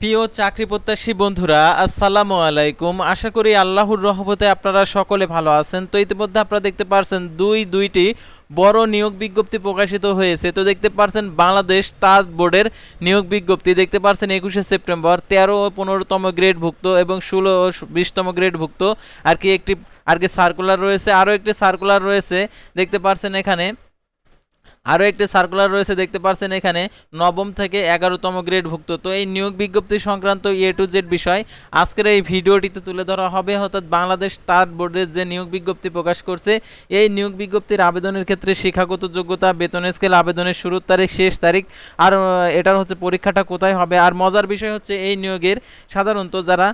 প্রিয় চাকরি প্রত্যাশী বন্ধুরা, আসসালামু আলাইকুম। আশা করি আল্লাহর রহমতে আপনারা সকলে ভালো আছেন। তো ইতিমধ্যে আপনারা দেখতে পারছেন দুই দুইটি বড় নিয়োগ বিজ্ঞপ্তি প্রকাশিত হয়েছে। তো দেখতে পারছেন বাংলাদেশ তাজ বোর্ডের নিয়োগ বিজ্ঞপ্তি। দেখতে পারছেন একুশে সেপ্টেম্বর, তেরো ও পনেরোতম গ্রেডভুক্ত এবং ষোলো ও বিশতম গ্রেডভুক্ত। আর কি একটি, আর কি সার্কুলার রয়েছে, আরও একটি সার্কুলার রয়েছে। দেখতে পারছেন এখানে আরও একটি সার্কুলার রয়েছে, দেখতে পাচ্ছেন এখানে নবম থেকে এগারোতম গ্রেডভুক্ত তো এই নিয়োগ বিজ্ঞপ্তি সংক্রান্ত এ টু জেড বিষয় আজকের এই ভিডিওটিতে তুলে ধরা হবে। অর্থাৎ বাংলাদেশ তার বোর্ডের যে নিয়োগ বিজ্ঞপ্তি প্রকাশ করছে, এই নিয়োগ বিজ্ঞপ্তির আবেদনের ক্ষেত্রে শিক্ষাগত যোগ্যতা, বেতন স্কেল আবেদনের শুরুর তারিখ, শেষ তারিখ, আর এটার হচ্ছে পরীক্ষাটা কোথায় হবে? আর মজার বিষয় হচ্ছে এই নিয়োগের সাধারণত যারা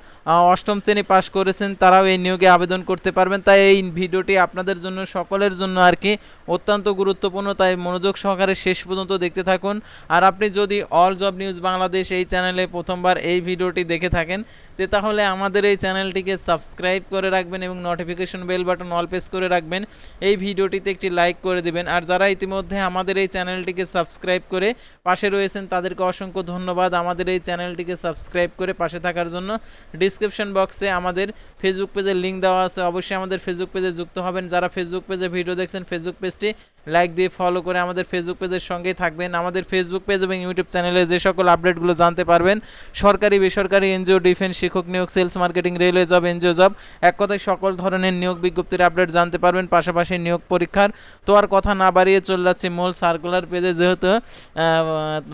অষ্টম শ্রেণি পাশ করেছেন, তারাও এই নিয়োগে আবেদন করতে পারবেন। তাই এই ভিডিওটি আপনাদের জন্য, সকলের জন্য আর কি অত্যন্ত গুরুত্বপূর্ণ। তাই মনোযোগ সহকারে শেষ পর্যন্ত দেখতে থাকুন। আর আপনি যদি অল জব নিউজ বাংলাদেশ এই চ্যানেলে প্রথমবার এই ভিডিওটি দেখে থাকেন, তে তাহলে আমাদের এই চ্যানেলটিকে সাবস্ক্রাইব করে রাখবেন এবং notification bell button all press করে রাখবেন। এই ভিডিওটিতে একটি লাইক করে দিবেন। আর যারা ইতিমধ্যে আমাদের এই চ্যানেলটিকে সাবস্ক্রাইব করে পাশে রয়েছেন, তাদেরকে অসংখ্য ধন্যবাদ আমাদের এই চ্যানেলটিকে সাবস্ক্রাইব করে পাশে থাকার জন্য। ডিসক্রিপশন বক্সে আমাদের ফেসবুক পেজের লিঙ্ক দেওয়া আছে। অবশ্যই আমাদের ফেসবুক পেজে যুক্ত হবেন। যারা ফেসবুক পেজে ভিডিও দেখছেন ফেসবুক পেজটি লাইক দিয়ে ফলো করে আমাদের ফেসবুক পেজের সঙ্গেই থাকবেন। আমাদের ফেসবুক পেজ এবং ইউটিউব চ্যানেলে যে সকল আপডেটগুলো জানতে পারবেন, সরকারি, বেসরকারি এনজিও ডিফেন্স শিক্ষক নিয়োগ sales marketing railway job NGO job এক কথায় সকল ধরনের নিয়োগ বিজ্ঞপ্তির আপডেট জানতে পারবেন, পাশাপাশি নিয়োগ পরীক্ষার। তো আর কথা না বাড়িয়ে চলে যাচ্ছে মূল সার্কুলার পেজে যেহেতু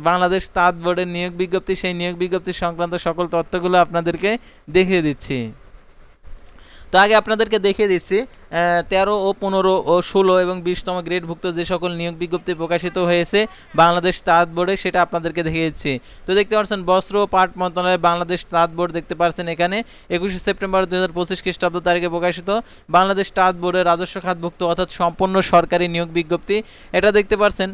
বাংলাদেশ তাঁত বোর্ডের নিয়োগ বিজ্ঞপ্তি, সেই নিয়োগ বিজ্ঞপ্তি সংক্রান্ত সকল তথ্যগুলো আপনাদেরকে দেখিয়ে দিচ্ছি। তো আগে আপনাদেরকে দেখিয়ে দিচ্ছি তেরো ও পনেরো ও ষোলো এবং বিশতম গ্রেডভুক্ত যে সকল নিয়োগ বিজ্ঞপ্তি প্রকাশিত হয়েছে বাংলাদেশ তাঁত বোর্ডে, সেটা আপনাদেরকে দেখিয়ে দিচ্ছি তো দেখতে পাচ্ছেন, বস্ত্র ও পাট মন্ত্রণালয় বাংলাদেশ তাঁত বোর্ড দেখতে পাচ্ছেন এখানে। একুশে সেপ্টেম্বর দু হাজার পঁচিশ খ্রিস্টাব্দ তারিখে প্রকাশিত বাংলাদেশ তাঁত বোর্ডের রাজস্ব খাতভুক্ত অর্থাৎ সম্পূর্ণ সরকারি নিয়োগ বিজ্ঞপ্তি। এটা দেখতে পাচ্ছেন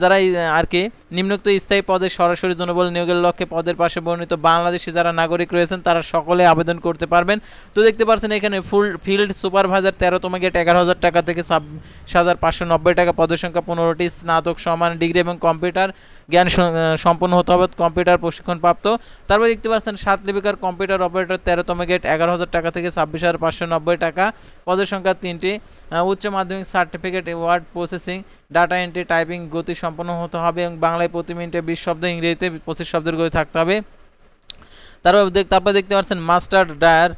যারা আর কি, নিম্নোক্ত স্থায়ী পদে সরাসরি জনবল নিয়োগের লক্ষ্যে পদের পাশে বর্ণিত বাংলাদেশি যারা নাগরিক রয়েছেন, তারা সকলে আবেদন করতে পারবেন। তো দেখতে পাচ্ছেন এখানে ফুল, ফিল্ড সুপারভাইজার তেরোতম গেট এগারো হাজার টাকা থেকে ছাব্বিশ হাজার পাঁচশো নব্বই টাকা পদের সংখ্যা, পনেরোটি স্নাতক, সমান ডিগ্রি এবং কম্পিউটার জ্ঞান সম্পন্ন হতে হবে, কম্পিউটার প্রশিক্ষণ প্রাপ্ত তারপর দেখতে পাচ্ছেন, সাত লিপিকার কম্পিউটার অপারেটর তেরোতম গেট এগারো হাজার টাকা থেকে ছাব্বিশ হাজার পাঁচশো নব্বই টাকা পদের সংখ্যা তিনটি। উচ্চ মাধ্যমিক certificate word processing data entry typing গতি সম্পন্ন হতে হবে এবং বাংলায় প্রতি মিনিটে বিশ শব্দ, ইংরেজিতে পঁচিশ শব্দের গতি থাকতে হবে। তারপর তারপর দেখতে পাচ্ছেন মাস্টার ডায়ার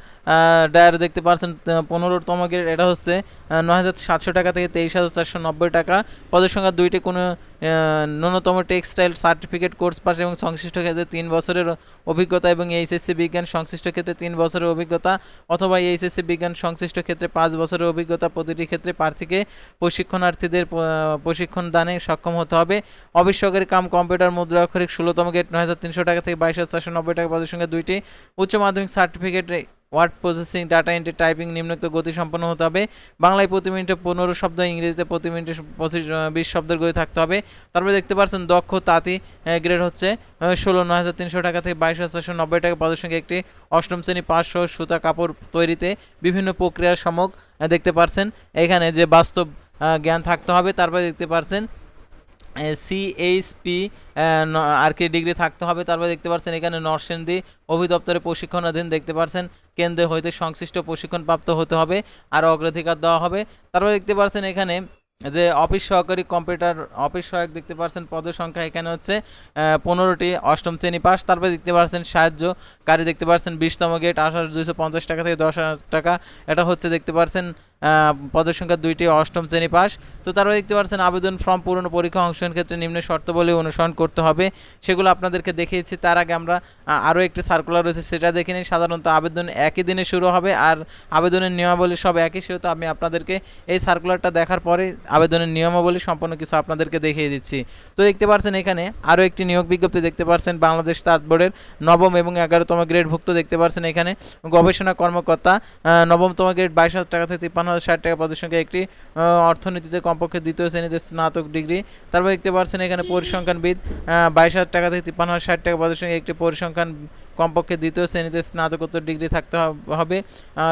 ডায়ার দেখতে পাচ্ছেন পনেরোতম গ্রেড, এটা হচ্ছে নয় হাজার সাতশো টাকা থেকে তেইশ হাজার চারশো নব্বই টাকা। পদের সংখ্যা দুইটি, কোনো ন্যূনতম টেক্সটাইল সার্টিফিকেট কোর্স পাস এবং সংশ্লিষ্ট ক্ষেত্রে তিন বছরের অভিজ্ঞতা এবং এইচএসসি বিজ্ঞান, সংশ্লিষ্ট ক্ষেত্রে তিন বছরের অভিজ্ঞতা অথবা এইচএসসি বিজ্ঞান, সংশ্লিষ্ট ক্ষেত্রে পাঁচ বছরের অভিজ্ঞতা। প্রতিটি ক্ষেত্রে প্রার্থীকে প্রশিক্ষণার্থীদের প্রশিক্ষণ দানে সক্ষম হতে হবে। সহকারী কাম কম্পিউটার মুদ্রা অক্ষরিক ষোলোতম গেট নয় হাজার তিনশো টাকা থেকে বাইশ হাজার চারশো নব্বই টাকা। পদের সঙ্গে দুইটি, উচ্চ মাধ্যমিক certificate word processing, data entry, typing নিম্নোক্ত গতি সম্পন্ন হতে হবে। বাংলায় প্রতি মিনিটে পনেরো শব্দ, ইংরেজিতে প্রতি মিনিটে পঁচিশ বিশ শব্দের গতি থাকতে হবে। তারপরে দেখতে পাচ্ছেন দক্ষ তাঁতি গ্রেড হচ্ছে ষোলো, নয় হাজার তিনশো টাকা থেকে বাইশ হাজার চারশো নব্বই টাকা পদের সঙ্গে একটি অষ্টম শ্রেণি পাঁচশো সুতা কাপড় তৈরিতে বিভিন্ন প্রক্রিয়ার সমক দেখতে পাচ্ছেন এখানে যে বাস্তব জ্ঞান থাকতে হবে, তারপরে দেখতে পাচ্ছেন সিএইচপি আর কি ডিগ্রি থাকতে হবে। তারপরে দেখতে পাচ্ছেন এখানে নরসেন্দি অভিদপ্তরে প্রশিক্ষণাধীন দেখতে পাচ্ছেন কেন্দ্রে হইতে সংশ্লিষ্ট প্রশিক্ষণ প্রাপ্ত হতে হবে আর অগ্রাধিকার দেওয়া হবে। তারপরে দেখতে পাচ্ছেন এখানে যে অফিস সহকারী কম্পিউটার অফিস সহায়ক দেখতে পাচ্ছেন পদের সংখ্যা এখানে হচ্ছে পনেরোটি, অষ্টম শ্রেণি পাস তারপরে দেখতে পাচ্ছেন সাহায্যকারী দেখতে পাচ্ছেন বিশতম গেট, আঠারো, দুইশো পঞ্চাশ টাকা থেকে দশ হাজার টাকা। এটা হচ্ছে দেখতে পাচ্ছেন পদের সংখ্যা দুইটি, অষ্টম শ্রেণি পাস। তো তারপরে দেখতে পাচ্ছেন, আবেদন ফর্ম পূরণ পরীক্ষা অংশগ্রহণ ক্ষেত্রে নিম্ন শর্তাবলী অনুসরণ করতে হবে। সেগুলো আপনাদেরকে দেখিয়েছি। তার আগে আমরা আরও একটি সার্কুলার রয়েছে, সেটা দেখে নিই। সাধারণত আবেদন একই দিনে শুরু হবে আর আবেদনের নিয়মাবলী সব একই, সেহেতু আমি আপনাদেরকে এই সার্কুলারটা দেখার পরে আবেদনের নিয়মাবলী সম্পূর্ণ কিছু আপনাদেরকে দেখিয়ে দিচ্ছি। তো দেখতে পাচ্ছেন এখানে আরও একটি নিয়োগ বিজ্ঞপ্তি দেখতে পাচ্ছেন, বাংলাদেশ তাঁত বোর্ডের নবম এবং এগারোতম গ্রেডভুক্ত দেখতে পাচ্ছেন এখানে। গবেষণা কর্মকর্তা নবমতম গ্রেড বাইশ হাজার টাকা থেকে তিপ্পান্ন হাজার ষাট টাকা পদের সঙ্গে একটি অর্থনীতিতে কমপক্ষে দ্বিতীয় শ্রেণীতে স্নাতক ডিগ্রি। তারপর দেখতে পাচ্ছেন এখানে পরিসংখ্যানবিদ বাইশ হাজার টাকা থেকে তিপ্পান্ন হাজার ষাট টাকা পদের সঙ্গে একটি পরিসংখ্যান, কমপক্ষে দ্বিতীয় শ্রেণীতে স্নাতকোত্তর ডিগ্রি থাকতে হবে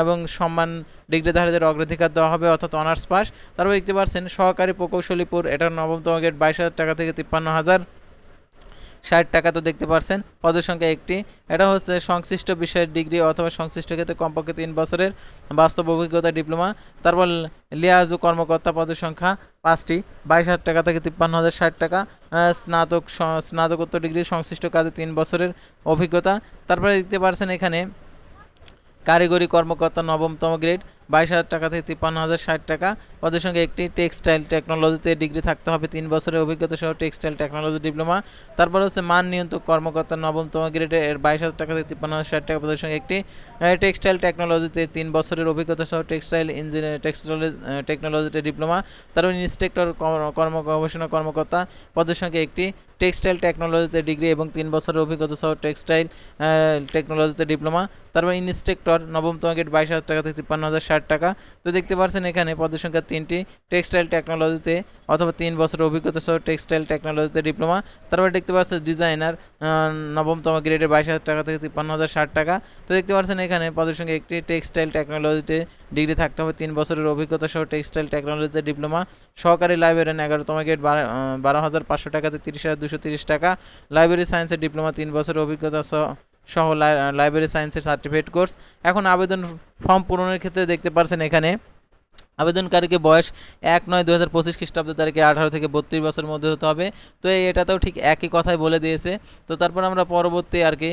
এবং সম্মান ডিগ্রিধারীদের অগ্রাধিকার দেওয়া হবে, অর্থাৎ অনার্স পাস। তারপর দেখতে পাচ্ছেন সহকারী প্রকৌশলীপুর এটা নবমতম গেট বাইশ হাজার টাকা থেকে তিপ্পান্ন হাজার। ষাট টাকা তো দেখতে পারছেন। পদের সংখ্যা একটি। এটা হচ্ছে সংশ্লিষ্ট বিষয়ের ডিগ্রি অথবা সংশ্লিষ্ট ক্ষেত্রে কমপক্ষে তিন বছরের বাস্তব অভিজ্ঞতা ডিপ্লোমা। তারপর লিয়াজু কর্মকর্তা পদের সংখ্যা পাঁচটি। বাইশ হাজার টাকা থেকে তিপ্পান্ন হাজার ষাট টাকা। স্নাতক স্নাতকোত্তর ডিগ্রি সংশ্লিষ্ট কাজে তিন বছরের অভিজ্ঞতা। তারপরে দেখতে পারছেন এখানে কারিগরি কর্মকর্তা নবমতম গ্রেড, বাইশ হাজার টাকা থেকে তিপ্পান্ন হাজার ষাট টাকা। পদের সঙ্গে একটি টেক্সটাইল টেকনোলজিতে ডিগ্রি থাকতে হবে। তিন বছরের অভিজ্ঞতা সহ টেক্সটাইল টেকনোলজি ডিপ্লোমা। তারপর হচ্ছে মান নিয়ন্ত্রক কর্মকর্তা নবমতম গ্রেডে বাইশ হাজার টাকা থেকে তিপ্পান্ন হাজার ষাট টাকা পদের সঙ্গে একটি টেক্সটাইল টেকনোলজিতে তিন বছরের অভিজ্ঞতা সহ টেক্সটাইল ইঞ্জিনিয়ার, টেক্সটাইল টেকনোলজিতে ডিপ্লোমা। তারপর ইন্সট্রাক্টর কর্ম গবেষণা কর্মকর্তা পদের সঙ্গে একটি টেক্সটাইল টেকনোলজিতে ডিগ্রি এবং তিন বছরের অভিজ্ঞতা সহ টেক্সটাইল টেকনোলজিতে ডিপ্লোমা। তারপর ইনস্ট্রাক্টর নবমতম গেট বাইশ হাজার টাকা থেকে তিপ্পান্ন হাজার ষাট টাকা। তো দেখতে পাচ্ছেন এখানে পদের সংখ্যা তিনটি টেক্সটাইল টেকনোলজিতে অথবা তিন বছরের অভিজ্ঞতা সহ টেক্সটাইল টেকনোলজিতে ডিপ্লোমা তারপর দেখতে পাচ্ছেন ডিজাইনার নবমতম গ্রেডের বাইশ হাজার টাকা থেকে তিপ্পান্ন হাজার ষাট টাকা। তো দেখতে পাচ্ছেন এখানে পদের সংখ্যা একটি টেক্সটাইল টেকনোলজিতে ডিগ্রি থাকতে হবে। তিন বছরের অভিজ্ঞতা সহ টেক্সটাইল টেকনোলজিতে ডিপ্লোমা সহকারী লাইব্রেরিয়ান এগারোতম গেট বারো- হাজার পাঁচশো টাকাতে তিরিশ হাজার দুশো তিরিশ টাকা। লাইব্রেরি সায়েন্সের ডিপ্লোমা তিন বছরের অভিজ্ঞতা সহ সহ লাই- লাইব্রেরি সায়েন্সের সার্টিফিকেট কোর্স এখন আবেদন ফর্ম পূরণের ক্ষেত্রে দেখতে পারছেন এখানে আবেদনকারীকে বয়স এক নয় দু হাজার পঁচিশ খ্রিস্টাব্দ তারিখে আঠারো থেকে বত্রিশ বছরের মধ্যে হতে হবে। তো এটাতেও ঠিক একই কথাই বলে দিয়েছে। তো তারপর আমরা পরবর্তী আর কি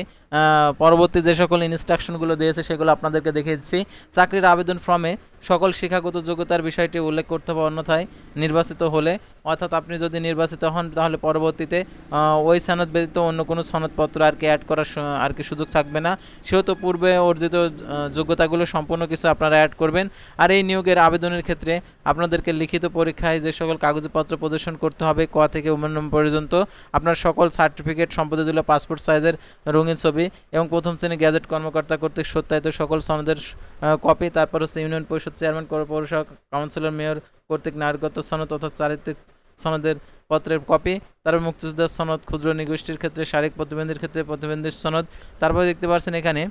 পরবর্তী যে সকল ইনস্ট্রাকশনগুলো দিয়েছে সেগুলো আপনাদেরকে দেখে দিচ্ছি। চাকরির আবেদন ফর্মে সকল শিক্ষাগত যোগ্যতার বিষয়টি উল্লেখ করতে হবে অন্যথায় নির্বাচিত হলে অর্থাৎ আপনি যদি নির্বাচিত হন, তাহলে পরবর্তীতে ওই সনদ ব্যতীত অন্য কোনো সনদপত্র আর কি অ্যাড করার আর কি সুযোগ থাকবে না। সেহেতু পূর্বে অর্জিত যোগ্যতাগুলো সম্পূর্ণ কিছু আপনারা অ্যাড করবেন। আর এই নিয়োগের আবেদনের ক্ষেত্রে আপনাদেরকে লিখিত পরীক্ষায় যে সকল কাগজপত্র প্রদর্শন করতে হবে, ক থেকে উন্নয়ন পর্যন্ত, আপনার সকল সার্টিফিকেট সম্পদে দিল পাসপোর্ট সাইজের রঙিন ছবি এবং প্রথম শ্রেণি গ্যাজেট কর্মকর্তা কর্তৃক সত্যায়িত সকল সনদের কপি, তারপর হচ্ছে ইউনিয়ন পরিষদ চেয়ারম্যান, পৌরসভা কাউন্সিলর, মেয়র কর্তৃক নাগরিকত্ব সনদ তথা চারিত্রিক সনদের পত্রের কপি। তারপর মুক্তিযোদ্ধার সনদ, ক্ষুদ্র নিগোষ্ঠীর ক্ষেত্রে শারীরিক প্রতিবন্ধীর ক্ষেত্রে প্রতিবন্ধীর সনদ। তারপরে দেখতে পাচ্ছেন এখানে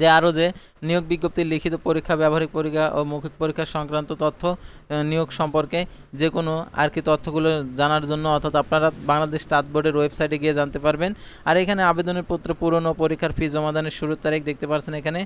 যে আরও যে নিয়োগ বিজ্ঞপ্তির লিখিত পরীক্ষা, ব্যবহারিক পরীক্ষা ও মৌখিক পরীক্ষা সংক্রান্ত তথ্য নিয়োগ সম্পর্কে যে কোনো আর কি তথ্যগুলো জানার জন্য অর্থাৎ আপনারা বাংলাদেশ স্টাত বোর্ডের ওয়েবসাইটে গিয়ে জানতে পারবেন। আর এখানে আবেদনের পত্র পূরণ ও পরীক্ষার ফি জমাদানের শুরুর তারিখ দেখতে পাচ্ছেন এখানে।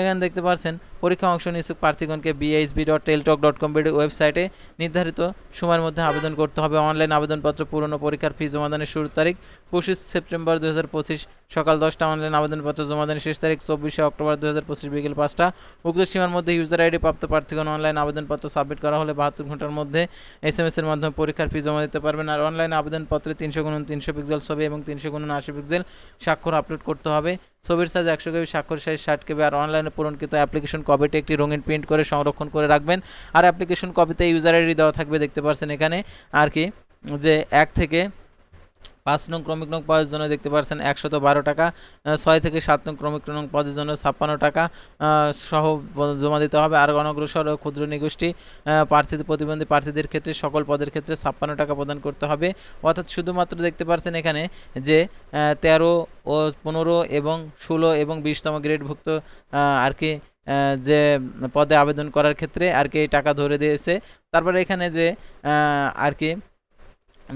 এখানে দেখতে পাচ্ছেন পরীক্ষা অংশ নিচ্ছুক প্রার্থীগণকে BHB dot teletalk dot com ওয়েবসাইটে। নির্ধারিত সময়ের মধ্যে আবেদন করতে হবে। অনলাইন আবেদনপত্র পূরণ ও পরীক্ষার ফি জমাদানের শুরুর তারিখ পঁচিশ সেপ্টেম্বর দু হাজার পঁচিশ সকাল দশটা। অনলাইন আবেদনপত্র জমাদানের শেষ তারিখ চব্বিশে অক্টোবর দু হাজার পঁচিশ বিকেল পাঁচটা। উক্ত সীমার মধ্যে ইউজার আইডি প্রাপ্ত প্রার্থীগণ অনলাইন আবেদনপত্র সাবমিট করা হলে বাহাত্তর ঘণ্টার মধ্যে এস এম এস এর মাধ্যমে পরীক্ষার ফি জমা দিতে পারবেন। আর অনলাইন আবেদনপত্রে তিনশো গুণন তিনশো পিক্সেল ছবি এবং তিনশো গুণন আশি পিক্সেল স্বাক্ষর আপলোড করতে হবে। ছবির সাইজ একশো কেবি, স্বাক্ষর সাইজ ষাট কেবি আর অনলাইনে পূরণকৃত অ্যাপ্লিকেশন কপিটি একটি রঙিন প্রিন্ট করে সংরক্ষণ করে রাখবেন। আর অ্যাপ্লিকেশন কপিতে ইউজার আইডি দেওয়া থাকবে, দেখতে পাচ্ছেন এখানে। আর কি? যে এক থেকে পাঁচ নং ক্রমিক নং পদের জন্য দেখতে পাচ্ছেন একশত বারো টাকা ছয় থেকে সাত নং ক্রমিক নং পদের জন্য ছাপ্পান্ন টাকা সহ জমা দিতে হবে। আর অনগ্রসর ও ক্ষুদ্র নিগোষ্ঠী আহ, প্রার্থীদের প্রতিবন্ধী প্রার্থীদের ক্ষেত্রে সকল পদের ক্ষেত্রে ছাপ্পান্ন টাকা প্রদান করতে হবে। অর্থাৎ শুধুমাত্র দেখতে পাচ্ছেন এখানে যে তেরো ও পনেরো এবং ষোলো এবং বিশতম গ্রেডভুক্ত আর কি যে পদে আবেদন করার ক্ষেত্রে আর কি টাকা ধরে দিয়েছে। তারপরে এখানে যে আর কি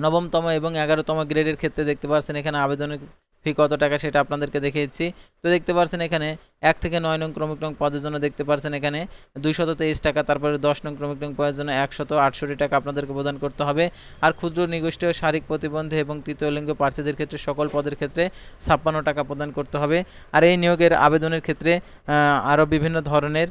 নবমতম এবং এগারোতম গ্রেডের ক্ষেত্রে দেখতে পাচ্ছেন এখানে আবেদনের ফি কত টাকা সেটা আপনাদেরকে দেখিয়েছি। তো দেখতে পাচ্ছেন এখানে এক থেকে নয় নং ক্রমিক নং পদের জন্য দেখতে পাচ্ছেন এখানে দুইশত তেইশ টাকা, তারপরে দশ নং ক্রমিক নং পদের জন্য একশত আটষট্টি টাকা আপনাদেরকে প্রদান করতে হবে। আর ক্ষুদ্র, নিগোষ্ঠী ও শারীরিক প্রতিবন্ধী এবং তৃতীয় লিঙ্গ প্রার্থীদের ক্ষেত্রে, সকল পদের ক্ষেত্রে ছাপ্পান্ন টাকা প্রদান করতে হবে। আর এই নিয়োগের আবেদনের ক্ষেত্রে আরও বিভিন্ন ধরনের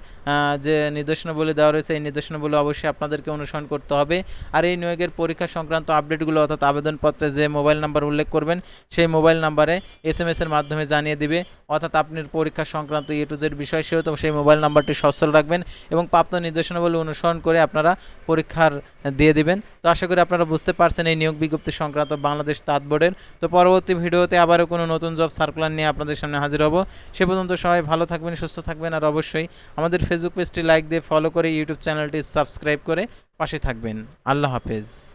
যে নির্দেশনাবলী দেওয়া রয়েছে, এই নির্দেশনাবলী অবশ্যই আপনাদেরকে অনুসরণ করতে হবে। আর এই নিয়োগের পরীক্ষা সংক্রান্ত আপডেটগুলো অর্থাৎ আবেদনপত্রে যে মোবাইল নাম্বার উল্লেখ করবেন, সেই মোবাইল নাম্বারে এস এম এর মাধ্যমে জানিয়ে দিবে। অর্থাৎ আপনার পরীক্ষা সংক্রান্ত এ টু জেড বিষয় সেহেতু সেই মোবাইল নাম্বারটি সচল রাখবেন এবং প্রাপ্ত নির্দেশনাবলী অনুসরণ করে আপনারা পরীক্ষার দিয়ে দিবেন। তো আশা করি আপনারা বুঝতে পারছেন এই নিয়োগ বিজ্ঞপ্তি সংক্রান্ত বাংলাদেশ তাঁত বোর্ডের। তো পরবর্তী ভিডিওতে আবারও কোনো নতুন জব সার্কুলার নিয়ে আপনাদের সামনে হাজির হব। সে পর্যন্ত সবাই ভালো থাকবেন, সুস্থ থাকবেন আর অবশ্যই আমাদের ফেসবুক পেজটি লাইক দিয়ে ফলো করে ইউটিউব চ্যানেলটি সাবস্ক্রাইব করে পাশে থাকবেন। আল্লাহ হাফেজ।